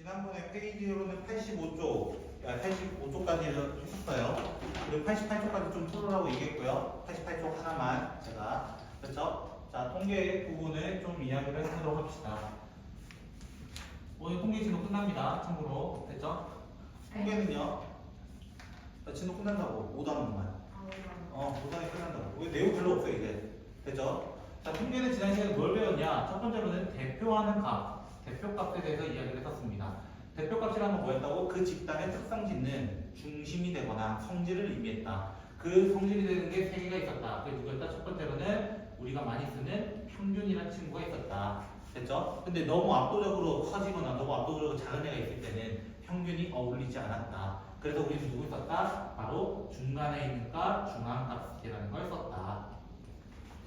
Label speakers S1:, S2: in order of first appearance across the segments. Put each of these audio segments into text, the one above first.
S1: 지난번에 페이지로는 85쪽, 85쪽까지 했었어요. 그리고 88쪽까지 좀 풀으라고 얘기했고요. 88쪽 하나만 제가 그렇죠? 자 통계 부분을 좀 이야기를 해보도록 합시다. 오늘 통계 진도 끝납니다. 참고로 됐죠? 통계는요. 자, 진도 끝난다고 5단원만. 어, 도장이 끝난다고. 왜 내용 별로 없어 이제. 됐죠? 자, 통계는 지난 시간에 뭘 배웠냐? 첫 번째로는 대표하는 값, 대표값에 대해서 이야기를 했었습니다. 대표값이라는 건 뭐였다고? 그 집단의 특성 짓는 중심이 되거나 성질을 의미했다. 그 성질이 되는 게 세 개가 있었다. 그게 누구였다? 첫 번째로는 우리가 많이 쓰는 평균이라는 친구가 있었다. 됐죠? 근데 너무 압도적으로 커지거나 너무 압도적으로 작은 애가 있을 때는 평균이 어울리지 않았다. 그래서 우리는 누구 썼다? 바로 중간에 있는 값, 중앙값이라는 걸 썼다.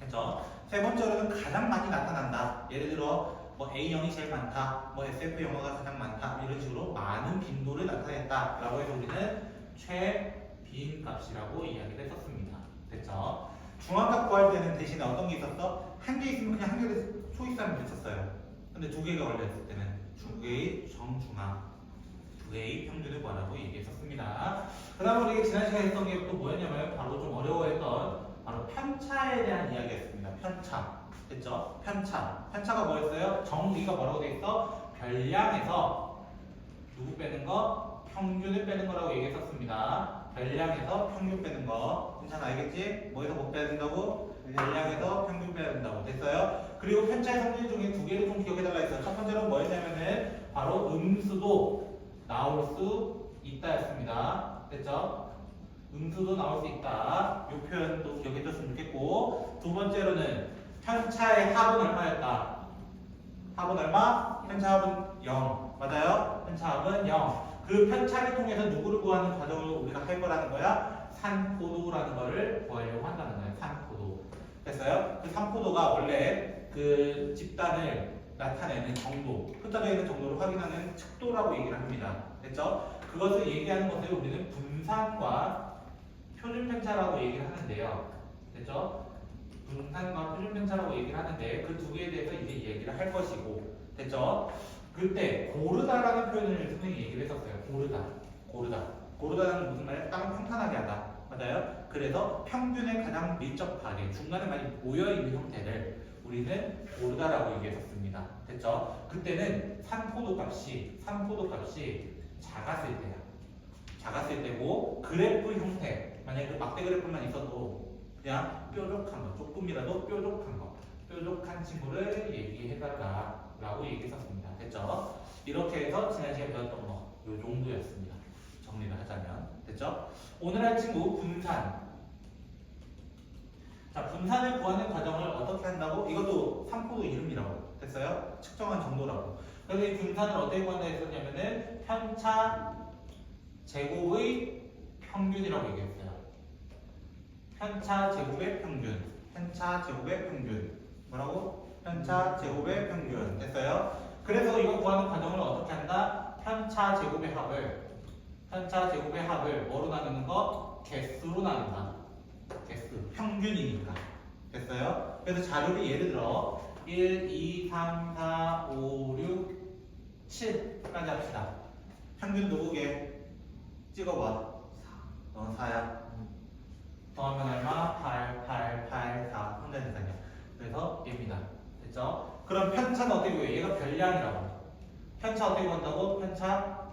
S1: 됐죠? 세 번째로는 가장 많이 나타난다. 예를 들어 뭐 A형이 제일 많다, 뭐 SF 영어가 가장 많다 이런 식으로 많은 빈도를 나타냈다라고 해서 우리는 최빈 값이라고 이야기를 했었습니다. 됐죠? 중앙값 구할 때는 대신에 어떤 게 있었어? 한 개 있으면 그냥 한 개를 초이스하면 됐었어요. 근데 두 개가 걸렸을 때는 두 개의 정중앙, 두 개의 평균을 구하라고 얘기했었습니다. 그 다음에 우리 지난 시간에 했던 게 또 뭐였냐면 바로 좀 어려워했던 바로 편차에 대한 이야기였습니다. 편차. 됐죠? 편차. 편차가 뭐였어요? 정의가 뭐라고 돼 있어? 별량에서 누구 빼는 거? 평균을 빼는 거라고 얘기했었습니다. 별량에서 평균 빼는 거. 괜찮아 알겠지? 뭐에서 못 빼야 된다고? 별량에서 평균 빼야 된다고. 됐어요? 그리고 편차의 성질 중에 두 개를 좀 기억해달라 했어요. 첫 번째로는 뭐였냐면은 바로 음수도 나올 수 있다였습니다. 됐죠? 음수도 나올 수 있다. 이 표현도 기억해줬으면 좋겠고 두 번째로는 편차의 합은 얼마였다? 합은 얼마? 편차 합은 0 맞아요? 편차 합은 0. 그 편차를 통해서 누구를 구하는 과정을 우리가 할 거라는 거야? 산포도라는 거를 구하려고 한다는 거예요. 산포도. 됐어요? 그 산포도가 원래 그 집단을 나타내는 정도, 흩어져 있는 정도를 확인하는 척도라고 얘기를 합니다. 됐죠? 그것을 얘기하는 것을 우리는 분산과 표준 편차라고 얘기를 하는데요. 됐죠? 분산과 표준 편차라고 얘기를 하는데 그 두 개에 대해서 이제 얘기를 할 것이고 됐죠? 그때 고르다라는 표현을 선생님이 얘기를 했었어요. 고르다. 고르다. 고르다는 무슨 말이야? 땅을 평탄하게 하다. 맞아요? 그래서 평균에 가장 밀접하게 중간에 많이 모여 있는 형태를 우리는 고르다라고 얘기했었습니다. 됐죠? 그때는 산포도 값이 산포도 값이 작았을 때야. 작았을 때고 그래프 형태 만약에 그 막대 그래프만 있어도 그냥 뾰족한 거 조금이라도 뾰족한 거 뾰족한 친구를 얘기해달라 라고 얘기했었습니다 됐죠? 이렇게 해서 지난 시간에 배웠던 거 요 정도였습니다 정리를 하자면 됐죠? 오늘 할 친구 분산 자 분산을 구하는 과정을 어떻게 한다고? 이것도 삼포도 이름이라고 됐어요? 측정한 정도라고 그래서 이 분산을 어떻게 구한다 했었냐면은 편차 제곱의 평균이라고 얘기했어요. 편차 제곱의 평균. 편차 제곱의 평균. 뭐라고? 편차 제곱의 평균. 됐어요? 그래서 이거 구하는 과정을 어떻게 한다? 편차 제곱의 합을 편차 제곱의 합을 뭐로 나누는 거? 개수로 나눈다. 개수. 평균이니까. 됐어요? 그래서 자료를 예를 들어 1, 2, 3, 4, 5, 6, 7까지 합시다. 평균 누구게? 찍어봐. 어, 4야. 더하면 얼마? 8, 8, 8, 4. 혼자 계산이야. 그래서 얘입니다. 됐죠? 그럼 편차는 어떻게 구해? 얘가 별량이라고. 편차 어떻게 구한다고? 편차?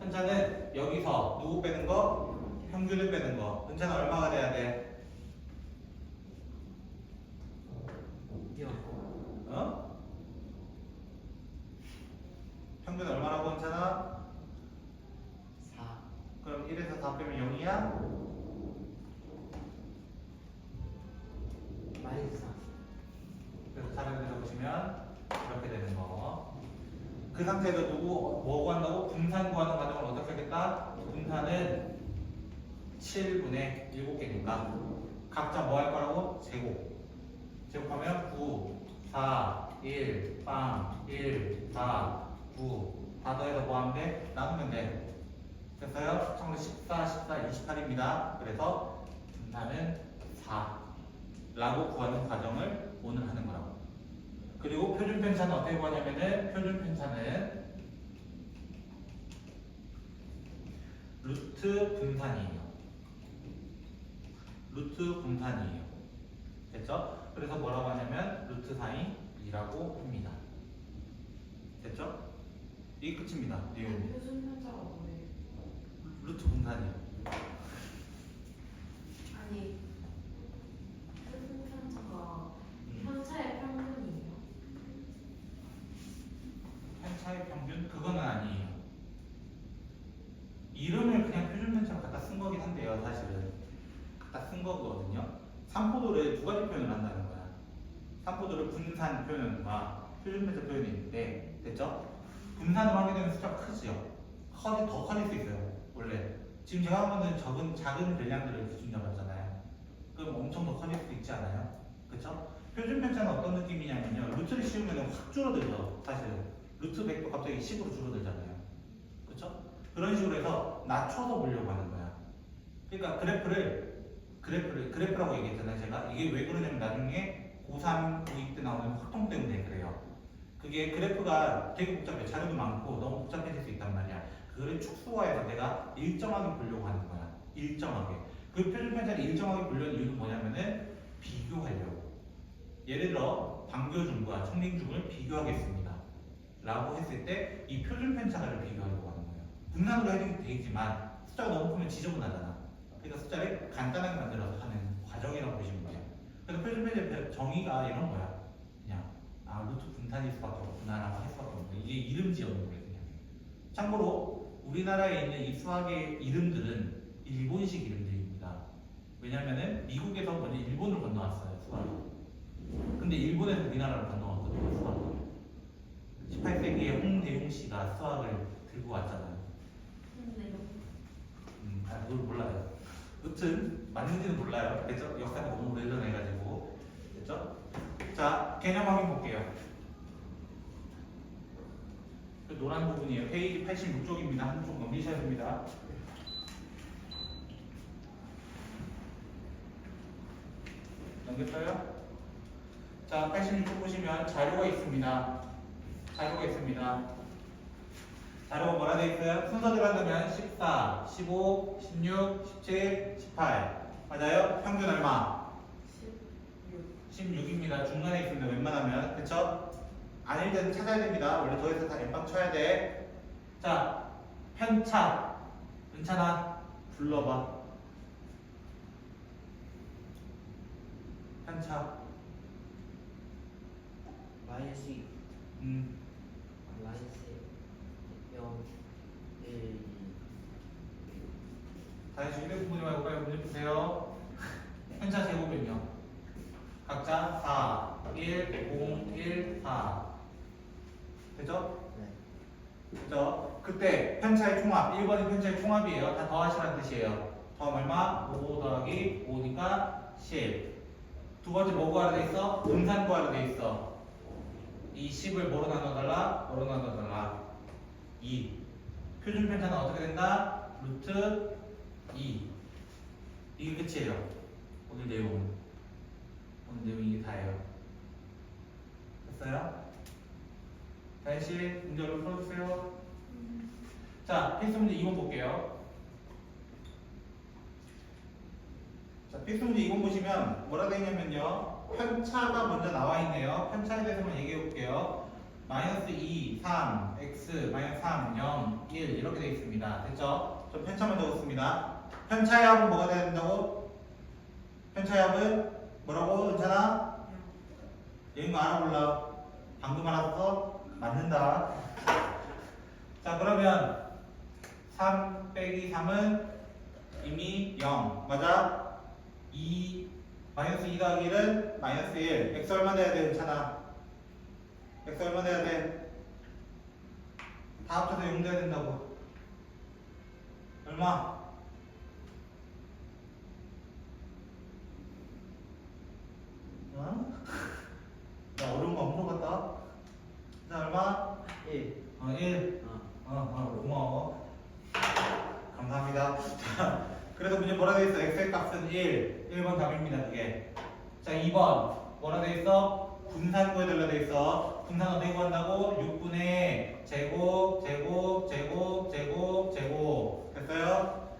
S1: 편차는 여기서 누구 빼는 거? 평균을 빼는 거. 편차는 얼마가 돼야 돼? 어? 평균 얼마라고 괜찮아?
S2: 4
S1: 그럼 1에서 4 빼면 0이야?
S2: 마이너스 4
S1: 그래서 다른 데서 보시면 이렇게 되는 거. 그 상태에서 누구 뭐 구한다고? 분산 구하는 과정을 어떻게 하겠다? 분산은 7분의 7개니까 각자 뭐 할 거라고? 제곱. 제곱하면 9, 4, 1, 빵, 1, 4, 9. 다 더해서 뭐 하면 돼? 나누면 돼. 됐어요? 참고로 14, 14, 28입니다. 그래서 분산은 4. 라고 구하는 과정을 오늘 하는 거라고. 그리고 표준 편차는 어떻게 구하냐면은 표준 편차는 루트 분산이에요. 루트 분산이에요. 됐죠? 그래서 뭐라고 하냐면 루트 사인 2라고 합니다. 됐죠? 이게 끝입니다. 내용이.
S3: 표준 편차가 뭐예요?
S1: 루트 분산이에요.
S3: 아니 표준 편차가
S1: 음.
S3: 편차의 평균이에요.
S1: 편차의 평균? 그거는 아니에요. 이름을 그냥 표준 편차로 갖다 쓴 거긴 한데요, 사실은. 갖다 쓴 거거든요. 삼포도를 두 가지 표현을 한다는 거야. 삼포도를 분산 표현과 표준 편차 표현이 있는데, 됐죠? 분산으로 하게 되면 숫자가 크지요. 커지, 더 커질 수 있어요, 원래. 지금 제가 한 거는 적은, 작은 분량들을 기준 잡았잖아요. 그럼 엄청 더 커질 수 있지 않아요? 그쵸? 표준 편차는 어떤 느낌이냐면요. 루트를 씌우면 확 줄어들죠, 사실은. 루트 100도 갑자기 10으로 줄어들잖아요. 그쵸? 그런 식으로 해서 낮춰서 보려고 하는 거야. 그러니까 그래프를, 그래프를, 그래프라고 얘기했잖아요, 제가. 이게 왜 그러냐면 나중에 고3, 고2 때 나오는 확통 때문에 그래요. 그게 그래프가 되게 복잡해. 자료도 많고 너무 복잡해질 수 있단 말이야. 그거를 축소화해서 내가 일정하게 보려고 하는 거야. 일정하게. 그 표준 편차를 일정하게 보려는 이유는 뭐냐면은 비교하려고. 예를 들어 방교중과 청림중을 비교하겠습니다. 라고 했을 때 이 표준 편차를 비교하려고 하는 거예요. 분산으로 해도 되지만 숫자가 너무 크면 지저분하잖아. 그러니까 숫자를 간단하게 만들어서 하는 과정이라고 보시면 돼요. 그래서 표준 편차 정의가 이런 거야. 그냥 아 루트 분산일 수밖에 없구나라고 없는 거야. 이게 이름 지어놓은 거예요. 그냥. 참고로 우리나라에 있는 이 수학의 이름들은 일본식 이름들입니다. 왜냐면은 미국에서 먼저 일본으로 건너왔어요 수학이. 근데 일본에서 우리나라로 건너왔거든요 수학을. 18세기에 홍대용 씨가 수학을 들고 왔잖아요. 음, 아, 그걸 몰라요. 여튼 맞는지는 몰라요. 역사가 너무 오래전 해가지고 됐죠? 자 개념 확인 볼게요. 그 노란 부분이에요. 페이지 86쪽입니다. 한쪽 넘기셔야 됩니다. 넘겼어요? 자, 86쪽 보시면 자료가 있습니다. 자료가 있습니다. 자료가 뭐라 되어 있어요? 순서대로 한다면 14, 15, 16, 17, 18. 맞아요? 평균 얼마?
S3: 16.
S1: 16입니다. 중간에 있습니다. 웬만하면. 그쵸? 아닐 때는 찾아야 됩니다. 원래 더해서 다 엠빵 쳐야 돼. 자, 편차. 괜찮아? 불러봐. 편차.
S2: 마이너스
S1: 음,
S2: 마이너스 0 1
S1: 다시 휴대 부분이 말고 빨리 문제 푸세요. 편차 제곱은요? 각자 4, 1, 0, 1, 4. 되죠?
S2: 2 네.
S1: 그죠? 그때 편차의 총합, 1번이 편차의 총합이에요. 다 더하시라는 뜻이에요. 더하면 얼마? 5 더하기 5니까 10. 두 번째 뭐 구하라 돼 있어? 분산 구하라 돼 있어. 이 10을 뭐로 나눠달라? 뭐로 나눠달라? 2. 표준 편차는 어떻게 된다? 루트 2. 이게 끝이에요. 오늘 내용은. 오늘 내용 이게 다예요. 됐어요? 다시 문제 얼른 풀어주세요. 자, 필수 문제 2번 볼게요. 자, 필수 문제 2번 보시면 뭐라 되어 있냐면요. 편차가 먼저 나와 있네요. 편차에 대해서만 얘기해 볼게요. 마이너스 2, 3, x, 마이너스 3, 0, 1 이렇게 되어 있습니다. 됐죠? 저 편차만 적었습니다. 편차의 합은 뭐가 돼야 된다고? 편차의 합은 뭐라고? 괜찮아? 얘는 거 알아볼라. 방금 알았어? 맞는다. 자, 그러면 3 빼기 3은 이미 0. 맞아? 2, 마이너스 2 더하기 1은 마이너스 1. x 얼마 돼야 돼? 괜찮아. x 얼마 돼야 돼? 다 합쳐서 0 돼야 된다고. 얼마? 어? 야, 어려운 거 안 물어봤다. 자, 얼마?
S2: 1
S1: 어, 1.
S2: 어.
S1: 어, 어, 고마워. 감사합니다. 자, 그래서 문제 뭐라 돼 있어? X의 값은 1. 1번 답입니다, 그게. 자, 2번. 뭐라 돼 있어? 구해달라 돼 있어. 분산 어떻게 구한다고? 6분의 제곱, 제곱, 제곱, 제곱, 제곱. 됐어요?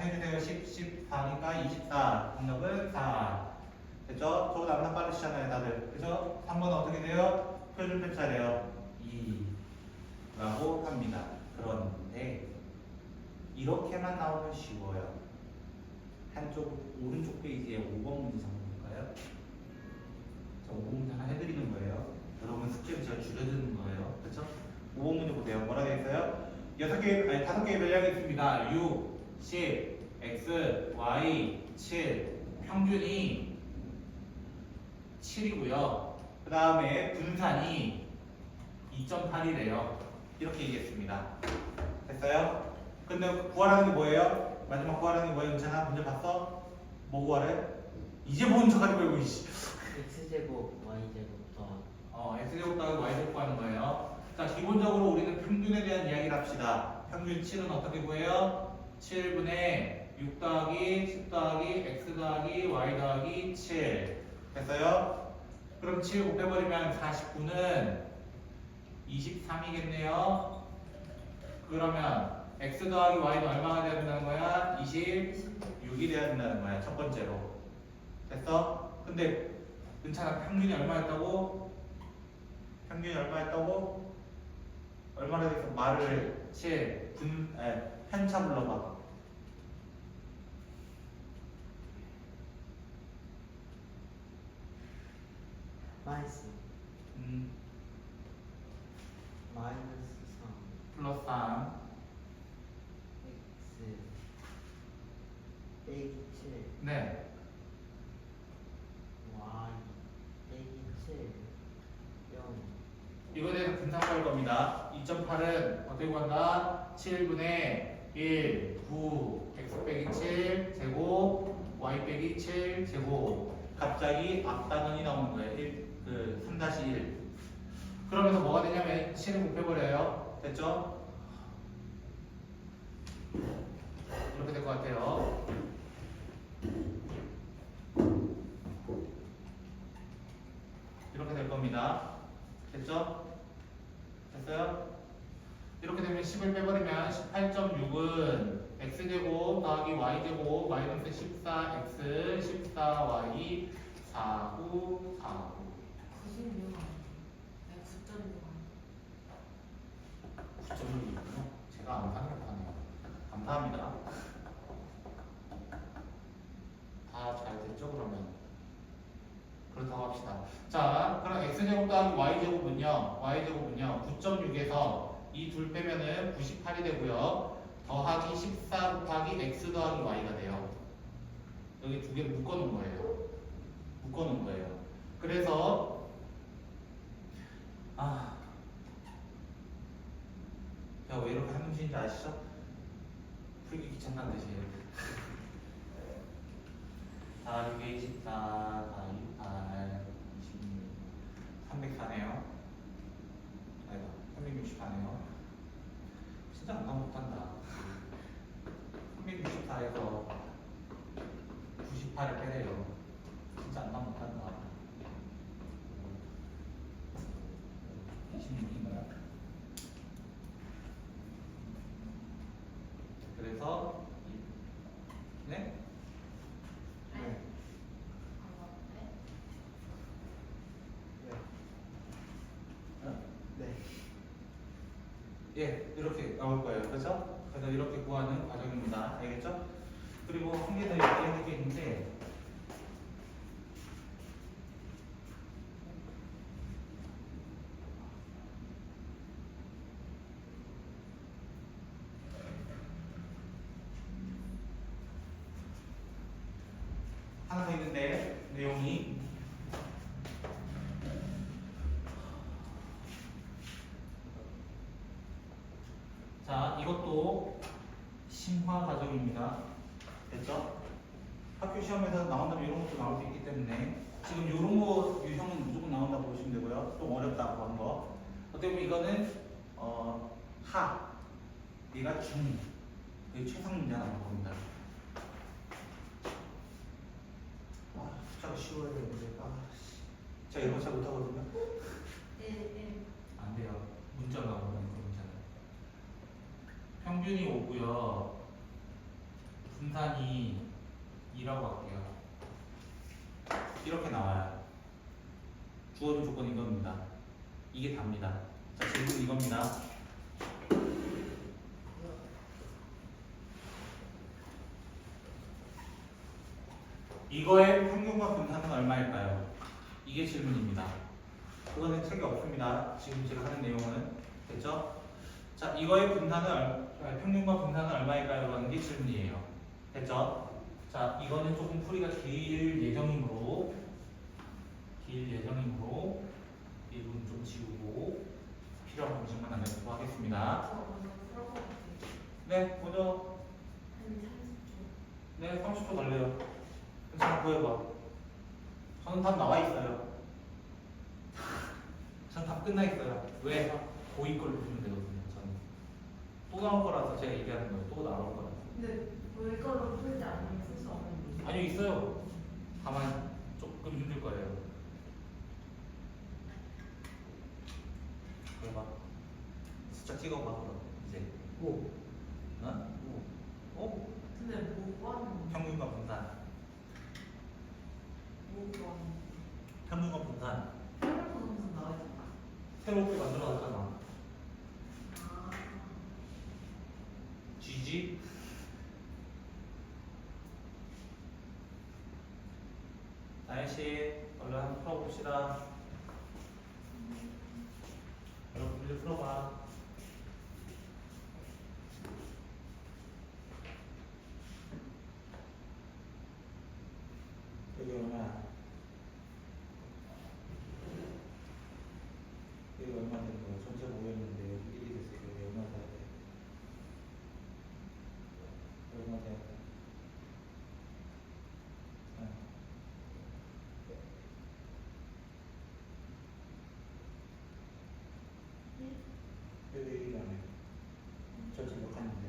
S1: 해주세요. 10, 14니까 24. 정답은 4. 됐죠? 저거 남산 빠르시잖아요, 다들. 그죠? 3번은 어떻게 돼요? 표준 편차래요. 2. 라고 합니다. 그런데, 이렇게만 나오면 쉬워요. 한쪽, 오른쪽 페이지에 5번 문제 볼까요? 자, 5번 문제 하나 해드리는 거예요. 여러분 숙제를 제가 줄여드는 거예요. 그렇죠? 5번 문제 보세요. 뭐라 되어 있어요? 6개, 아니 5개의 변량이 있습니다. 6, 10, x, y, 7. 평균이 7이고요. 그 다음에 분산이 2.8이래요. 이렇게 얘기했습니다. 됐어요? 근데 구하라는 게 뭐예요? 마지막 구하라는 게 뭐예요? 괜찮아? 문제 봤어? 뭐 구하래? 이제 본 척하지 말고 이씨.
S2: x제곱 y제곱 더하기
S1: 어, x제곱 더하기 y제곱 하는 거예요. 자, 기본적으로 우리는 평균에 대한 이야기를 합시다. 평균 7은 어떻게 구해요? 7분의 6 더하기 10 더하기 x 더하기 y 더하기 7 됐어요? 그럼 7 곱해버리면 49는 23이겠네요. 그러면 x 더하기 y는 얼마가 돼야 된다는 거야? 26이 돼야 된다는 거야. 첫 번째로. 됐어? 근데 은찬아 평균이 얼마였다고? 평균이 얼마였다고? 얼마나 돼서 말을 7, 분, 에, 편차 불러봐.
S2: 마이너스
S1: 음,
S2: 마이너스 3
S1: 플러스 3.
S2: x 빼기 7
S1: 네.
S2: y 빼기 7 0
S1: 이거에 대해서 분산할 겁니다. 2.8은 어떻게 구한다? 7분의 1, 9, x 빼기 7, 제곱, y 빼기 7, 제곱. 갑자기 앞단원이 나오는 거예요. 1, 그 3-1. 그러면서 뭐가 되냐면 7을 곱해버려요. 됐죠? 이렇게 될 것 같아요. 이렇게 될 겁니다. 됐죠? 됐어요? 이렇게 되면 10을 빼버리면 18.6은 x제곱 더하기 y제곱 마이너스 14x 14y 49 49
S3: 96 아니 9.6
S1: 9.6이군요. 제가 안 생각하네요. 감사합니다. 다 잘 됐죠 그러면? 그렇다고 합시다. 자, 그럼 x제곱 더하기 y제곱은요, y제곱은요, 9.6에서 이둘 빼면은 98이 되고요. 더하기 14 곱하기 x 더하기 y가 돼요. 여기 두 개를 묶어놓은 거예요. 묶어놓은 거예요. 그래서, 아, 제가 왜 이렇게 하는 짓인지 아시죠? 풀기 귀찮다는 뜻이에요. 4, 6에 24, 4, 6, 8, 26, 304네요. 아니다, 364네요. 진짜 안감 못한다. 364에서 98을 빼래요. 진짜 안감 못한다. 26인가요? 그래서? 네?
S3: 아,
S1: 어?
S2: 네.
S1: 예, 이렇게 나올 거예요. 그렇죠? 그래서 이렇게 구하는 과정입니다. 알겠죠? 그리고 한 개 더 얘기할 게 있는데 하나 더 있는데 내용이 자, 심화 과정입니다. 됐죠? 학교 시험에서 나온다면 이런 것도 나올 수 있기 때문에 지금 이런 거 유형은 무조건 나온다고 보시면 되고요. 좀 어렵다고 한 거. 어떻게 보면 이거는 어, 하, 얘가 중, 그 최상 문제 나올 겁니다. 아, 숫자가 쉬워야 되는데, 아, 씨. 제가 이런 거 잘 못하거든요.
S3: 네, 네.
S1: 안 돼요. 문자가 나오는 거. 평균이 오고요. 분산이 2라고 할게요. 이렇게 나와요. 주어진 조건 이겁니다. 이게 답니다. 자, 질문 이겁니다. 이거의 평균과 분산은 얼마일까요? 이게 질문입니다. 그거는 책에 없습니다. 지금 제가 하는 내용은 됐죠? 자, 이거의 분산은 평균과 분산은 얼마일까요? 라는 게 질문이에요. 됐죠? 자, 이거는 조금 풀이가 길 예정이므로 길 예정이므로 이 부분 좀 지우고 필요한 공식만 남겨두고 하겠습니다. 네, 먼저
S3: 한 30초.
S1: 네, 30초 걸려요. 괜찮아, 구해봐. 저는 답 나와 있어요. 저는 답 끝나 있어요. 왜? 고이 걸로. 저는 또 나올 거라서 제가 얘기하는 거예요. 또 나올 거라서.
S3: 근데 이걸로 풀지 않으면 풀수 없는 거.
S1: 아니요, 있어요. 다만 조금 힘들 거예요. 그래봐. 숫자 찍어봐, 그럼. 이제.
S2: 오.
S1: 어?
S2: 오.
S1: 오?
S3: 근데 뭐 하는 거?
S1: 평균과 분산.
S3: 뭐 하는 거?
S1: 평균과 분산.
S3: 나와있잖아.
S1: 새롭게 만들어놨잖아.
S3: 아.
S1: GG 나연씨 얼른 한번 풀어봅시다 to the camera.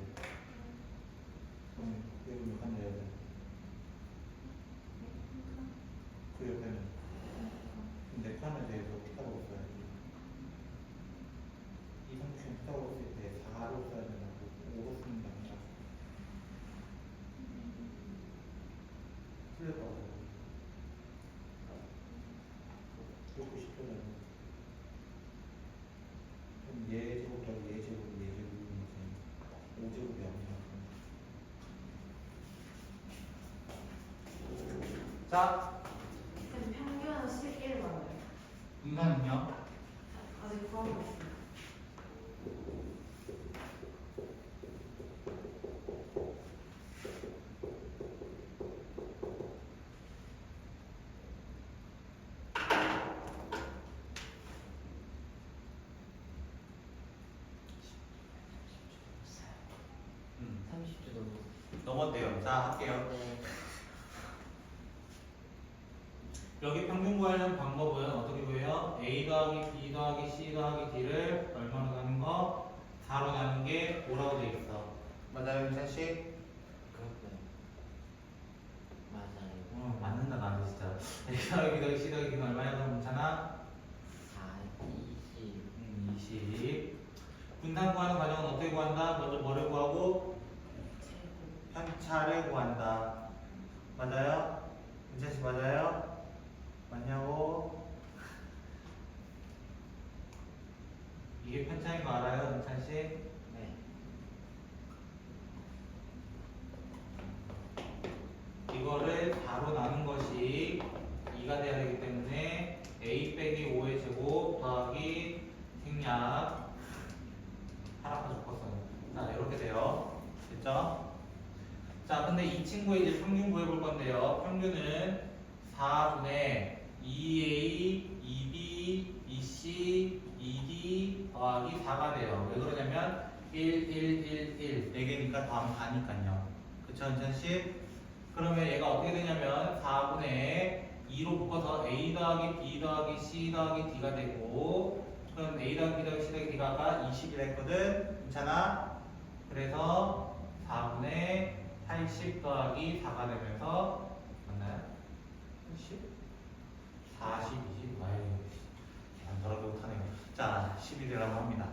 S1: 자,
S3: 근데 평균은 11 맞아요.
S1: 분산은요?
S3: 아직 구하고 있어요.
S1: 음,
S2: 30초 넘었어.
S1: 넘었대요. 자, 할게요.
S2: 네.
S1: 여기 평균 구하려는 방법은 어떻게 구해요? A 더하기 B 더하기 C 더하기 D를 얼마로 나눈 거? 4로 나눈 게 5라고 돼 있어. 맞아요, 윤찬 씨?
S2: 그렇고요. 맞아요.
S1: 어, 맞는다, 나도 진짜. A 더하기 B 더하기 C 더하기 D는 얼마야? 그럼 괜찮아?
S2: 4, 20.
S1: 음, 20. 분산 구하는 과정은 어떻게 구한다? 먼저 뭐를 구하고?
S3: 제곱.
S1: 편차를 구한다. 맞아요? 윤찬 씨 맞아요? 맞냐고? 이게 편차인 거 알아요, 윤찬 씨?
S2: 네.
S1: 이거를 바로 나눈 것이 2가 돼야 되기 때문에 a 빼기 5의 제곱 더하기 생략 하나만 적었어요. 자 이렇게 돼요. 됐죠? 자 근데 이 친구의 이제 평균 구해볼 건데요. 평균은 4분의 2a, 2b, 2c, 2d 더하기 4가 돼요. 왜 그러냐면 1, 1, 1, 1 4개니까 더하면 4니까요. 그쵸, 현찬씨? 그러면 얘가 어떻게 되냐면 4분의 2로 묶어서 a 더하기 b 더하기 c 더하기 d가 되고 그럼 a 더하기 b 더하기 c 더하기 d가 아까 20이라 했거든 괜찮아? 그래서 4분의 80 더하기 4가 되면서 맞나요? 80? 40이지 아유 안 더럽게 못하네요 자 11이라고 합니다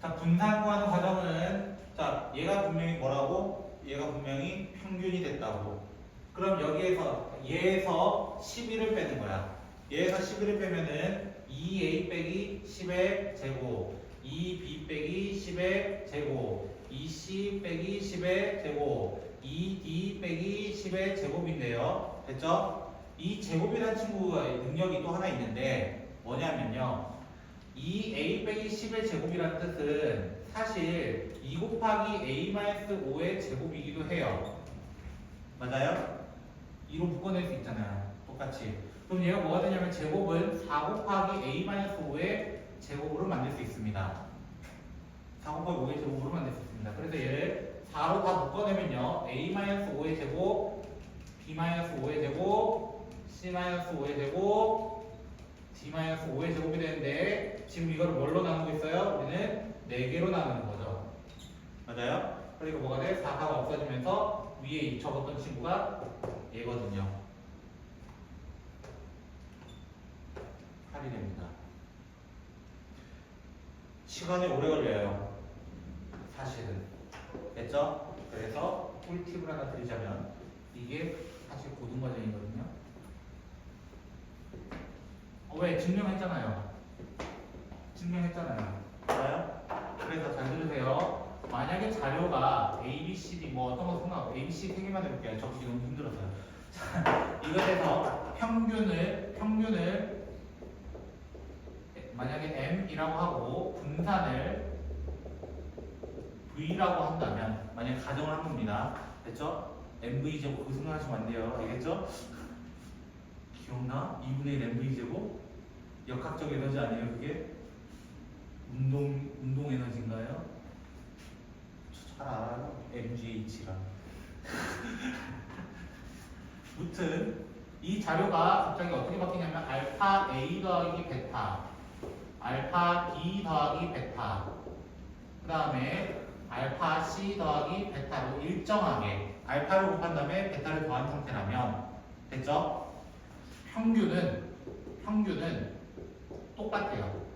S1: 자 분산 구하는 과정은 자 얘가 분명히 뭐라고 얘가 분명히 평균이 됐다고. 그럼 여기에서 얘에서 11을 빼는 거야. 얘에서 11을 빼면은 2a 빼기 10의 제곱, 2b 빼기 10의 제곱, 2c 빼기 10의 제곱, 2d 빼기 10의 제곱인데요. 됐죠? 이 제곱이라는 친구의 능력이 또 하나 있는데 뭐냐면요. 2a 빼기 10의 제곱이라는 뜻은 사실 2 곱하기 a-5의 제곱이기도 해요. 맞아요? 2로 묶어낼 수 있잖아요. 똑같이. 그럼 얘가 뭐가 되냐면 제곱은 4 곱하기 a-5의 제곱으로 만들 수 있습니다. 4 곱하기 5의 제곱으로 만들 수 있습니다. 그래서 얘를 4로 다 묶어내면요. a-5의 제곱, b-5의 제곱, c-5의 제곱, d-5의 제곱이 되는데 지금 이걸 뭘로 나누고 있어요? 우리는 4개로 나누는 거죠. 맞아요? 그리고 뭐가 돼? 4가 없어지면서 위에 적었던 친구가 얘거든요. 8이 됩니다. 시간이 오래 걸려요. 사실은. 됐죠? 그래서 꿀팁을 하나 드리자면 이게 사실 고등 과정이거든요. 어, 왜? 증명했잖아요. 증명했잖아요. 알아요? 그래서 잘 들으세요. 만약에 자료가 A, B, C, D 뭐 어떤 거 상관없고 A, B, C 세 개만 해볼게요. 적기 너무 힘들어서요. 자, 이것에서 평균을 평균을 만약에 M이라고 하고 분산을 V라고 한다면 만약 가정을 한 겁니다. 됐죠? MV 제곱 그 생각하시면 안 돼요. 알겠죠? 기억나? 2분의 1 MV 제곱? 역학적 에너지 아니에요 그게? 운동 운동 에너지인가요? 저잘 알아요. MGH라. 무튼 이 자료가 갑자기 어떻게 바뀌냐면 알파 A 더하기 베타, 알파 B 더하기 베타, 그 다음에 알파 C 더하기 베타로 일정하게 알파를 곱한 다음에 베타를 더한 상태라면 됐죠? 평균은 평균은 똑같아요.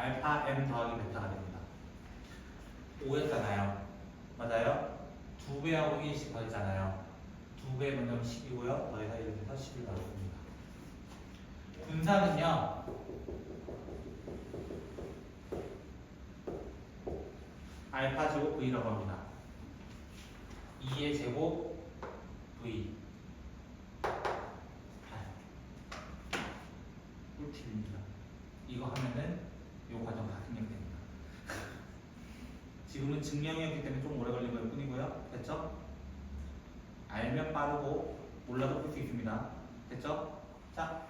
S1: 알파 m 더하기 베타가 됩니다. 5였잖아요. 맞아요? 두 배하고 1씩 더했잖아요. 두배 분명 10이고요. 더해서 이렇게 해서 10이 나왔습니다. 분산은요. 알파 제곱 v라고 합니다. 2의 제곱 v 8 꿀팁입니다. 이거 하면은 이 과정 다 생략됩니다. 지금은 증명이었기 때문에 좀 오래 걸린 걸 뿐이고요. 됐죠? 알면 빠르고 몰라도 풀 수 있습니다. 됐죠? 자.